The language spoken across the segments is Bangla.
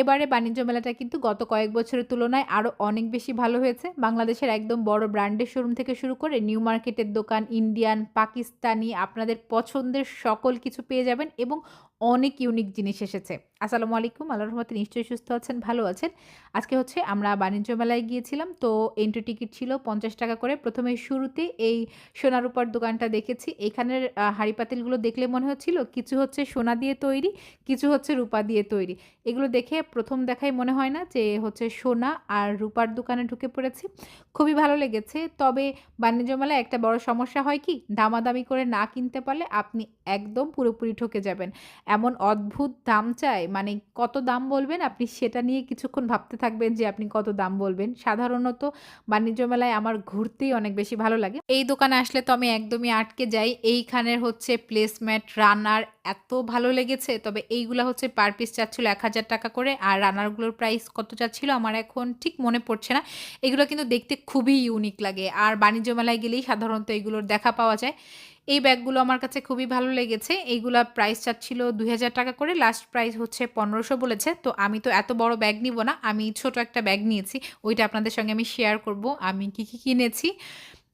এবারে বাণিজ্য মেলাটা কিন্তু গত কয়েক বছরের তুলনায় আরও অনেক বেশি ভালো হয়েছে। বাংলাদেশের একদম বড় ব্র্যান্ডের শোরুম থেকে শুরু করে নিউ মার্কেটের দোকান, ইন্ডিয়ান, পাকিস্তানি, আপনাদের পছন্দের সকল কিছু পেয়ে যাবেন এবং অনেক ইউনিক জিনিস এসেছে। আসসালামু আলাইকুম আল্লাহ রহমতে নিশ্চয়ই সুস্থ আছেন, ভালো আছেন। আজকে হচ্ছে আমরা বাণিজ্য মেলায় গিয়েছিলাম, তো এন্ট্রি টিকিট ছিল পঞ্চাশ টাকা করে। প্রথমে শুরুতে এই সোনার উপর দোকানটা দেখেছি। এখানের হাঁড়ি পাতিলগুলো দেখলে মনে হচ্ছিল কিছু হচ্ছে সোনা দিয়ে তৈরি, কিছু হচ্ছে রূপা দিয়ে তৈরি। এগুলো দেখে প্রথম দেখাই মনে হয় না যে হচ্ছে সোনা আর রূপার দোকানে ঢুকে পড়েছি। খুবই ভালো লেগেছে, তবে বাণিজ্য মেলায় একটা বড় সমস্যা হয় কি, দামাদামি করে না কিনতে পারলে আপনি একদম পুরোপুরি ঠকে যাবেন। এমন অদ্ভুত দাম চায় মানে কত দাম বলবেন? আপনি সেটা নিয়ে কিছুক্ষণ ভাবতে থাকবেন যে আপনি কত দাম বলবেন। সাধারণত বাণিজ্য মেলায় আমার ঘুরতেই অনেক বেশি ভালো লাগে। এই দোকানে আসলে তো আমি একদমই আটকে যাই। এইখানের হচ্ছে প্লেসমেন্ট রানার এত ভালো লেগেছে। তবে এইগুলো হচ্ছে পার পিস চাচ্ছিল এক হাজার টাকা করে। আর রানারগুলোর প্রাইস কত চাচ্ছিল আমার এখন ঠিক মনে পড়ছে না। এগুলো কিন্তু দেখতে খুবই ইউনিক লাগে। আর বাণিজ্য মেলায় গেলেই সাধারণত এগুলোর দেখা পাওয়া যায়। এই ব্যাগগুলো আমার কাছে খুবই ভালো লেগেছে। এইগুলা প্রাইস চাচ্ছিল দুই হাজার টাকা করে লাস্ট প্রাইস হচ্ছে পনেরোশো বলেছে। তো আমি তো এত বড় ব্যাগ নিব না, আমি ছোট একটা ব্যাগ নিয়েছি, ওইটা আপনাদের সঙ্গে আমি শেয়ার করব। আমি কি কি কিনেছি?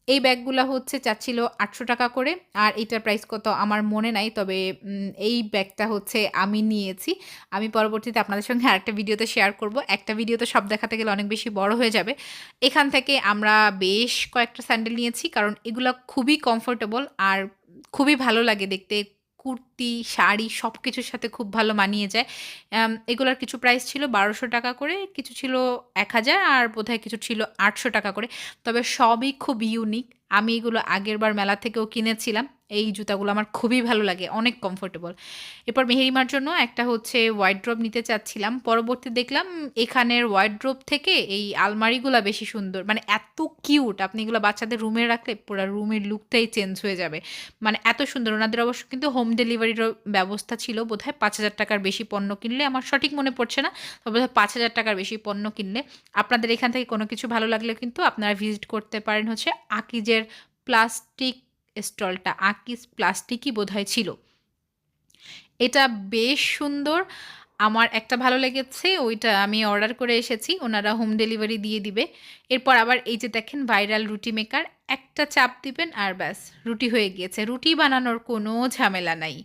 এই ব্যাগগুলো হচ্ছে চাচ্ছিল আটশো টাকা করে, আর এটার প্রাইস কত আমার মনে নাই, তবে এই ব্যাগটা হচ্ছে আমি নিয়েছি। আমি পরবর্তীতে আপনাদের সঙ্গে আরেকটা ভিডিওতে শেয়ার করব। একটা ভিডিওতে সব দেখাতে গেলে অনেক বেশি বড় হয়ে যাবে। এখান থেকে আমরা বেশ কয়েকটা স্যান্ডেল নিয়েছি, কারণ এগুলো খুবই কমফোর্টেবল আর খুবই ভালো লাগে দেখতে। কুর্তি, শাড়ি সব কিছুর সাথে খুব ভালো মানিয়ে যায়। এগুলোর কিছু প্রাইস ছিল বারোশো টাকা করে, কিছু ছিল এক হাজার আর বোধহয় কিছু ছিল আটশো টাকা করে। তবে সবই খুব ইউনিক আমি এগুলো আগের বার মেলা থেকেও কিনেছিলাম। এই জুতাগুলো আমার খুবই ভালো লাগে, অনেক কমফোর্টেবল এরপর মেহেরিমার জন্য একটা হচ্ছে ওয়াইড্রোপ নিতে চাচ্ছিলাম, পরবর্তী দেখলাম এখানের ওয়াইড্রোপ থেকে এই আলমারিগুলো বেশি সুন্দর মানে এত কিউট আপনি এগুলো বাচ্চাদের রুমে রাখলে পুরো রুমের লুকটাই চেঞ্জ হয়ে যাবে। মানে এত সুন্দর, ওনাদের অবশ্য কিন্তু হোম ডেলিভারিরও ব্যবস্থা ছিল, বোধহয় পাঁচ হাজার টাকার বেশি পণ্য কিনলে, আমার সঠিক মনে পড়ছে না তবে বোধহয় পাঁচ হাজার টাকার বেশি পণ্য কিনলে, আপনাদের এখান থেকে কোনো কিছু ভালো লাগলে কিন্তু আপনারা ভিজিট করতে পারেন হচ্ছে আকিজের প্লাস্টিক স্টলটা আকিস প্লাস্টিকই বোধহয় ছিল। এটা বেশ সুন্দর। আমার একটা ভালো লেগেছে, ওইটা আমি অর্ডার করে এসেছি, ওনারা হোম ডেলিভারি দিয়ে দিবে। এরপর আবার এই যে দেখেন ভাইরাল রুটি মেকার, একটা চাপ দিবেন আর ব্যাস, রুটি হয়ে গিয়েছে। রুটি বানানোর কোনো ঝামেলা নাই।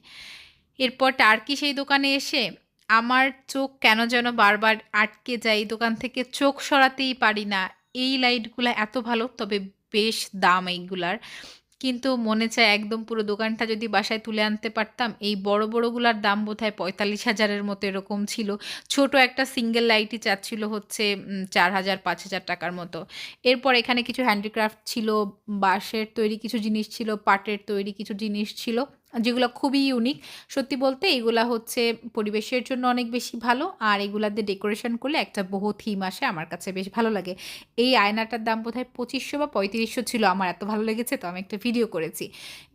এরপর টার্কি সেই দোকানে এসে আমার চোখ কেন যেন বারবার আটকে যায় দোকান থেকে চোখ সরাতেই পারি না। এই লাইটগুলো এত ভালো, তবে বেশ দাম এইগুলার। কিন্তু মনে চায় একদম পুরো দোকানটা যদি বাসায় তুলে আনতে পারতাম, এই বড় বড়গুলার দাম বোধ হয় পঁয়তাল্লিশ হাজারের মতো এরকম ছিল। ছোট একটা সিঙ্গেল লাইটই চাচ্ছিল হচ্ছে চার হাজার, পাঁচ হাজার টাকার মতো। এরপর এখানে কিছু হ্যান্ডিক্রাফট ছিল, বাঁশের তৈরি কিছু জিনিস ছিল, পাটের তৈরি কিছু জিনিস ছিল। যেগুলো খুবই ইউনিক সত্যি বলতে এগুলা হচ্ছে পরিবেশের জন্য অনেক বেশি ভালো, আর এগুলাতে ডেকোরেশন করলে একটা বহু থিম আসে আমার কাছে বেশ ভালো লাগে। এই আয়নাটার দাম বোধ হয় পঁচিশশো বা পঁয়ত্রিশশো ছিল, আমার এত ভালো লেগেছে তো আমি একটা ভিডিও করেছি।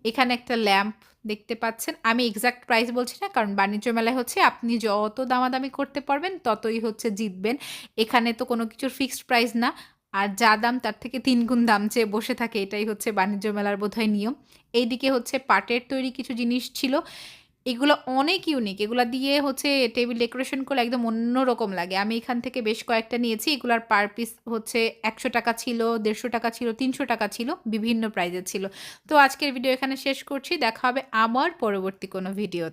এখানে একটা ল্যাম্প দেখতে পাচ্ছেন। আমি এক্সাক্ট প্রাইস বলছি না, কারণ বাণিজ্য মেলায় হচ্ছে আপনি যত দামাদামি করতে পারবেন ততই হচ্ছে জিতবেন। এখানে তো কোনো কিছুর ফিক্সড প্রাইস না। আর যা দাম তার থেকে তিন গুণ দাম চেয়ে বসে থাকে, এটাই হচ্ছে বাণিজ্য মেলার বোধহয় নিয়ম। এইদিকে হচ্ছে পাটের তৈরি কিছু জিনিস ছিল, এগুলো অনেক ইউনিক এগুলো দিয়ে হচ্ছে টেবিল ডেকোরেশন করলে একদম অন্যরকম লাগে। আমি এখান থেকে বেশ কয়েকটা নিয়েছি, এগুলার পার পিস হচ্ছে একশো টাকা ছিল, দেড়শো টাকা ছিল, তিনশো টাকা ছিল, বিভিন্ন প্রাইজের ছিল। তো আজকের ভিডিও এখানে শেষ করছি, দেখা হবে আমার পরবর্তী কোনো ভিডিওতে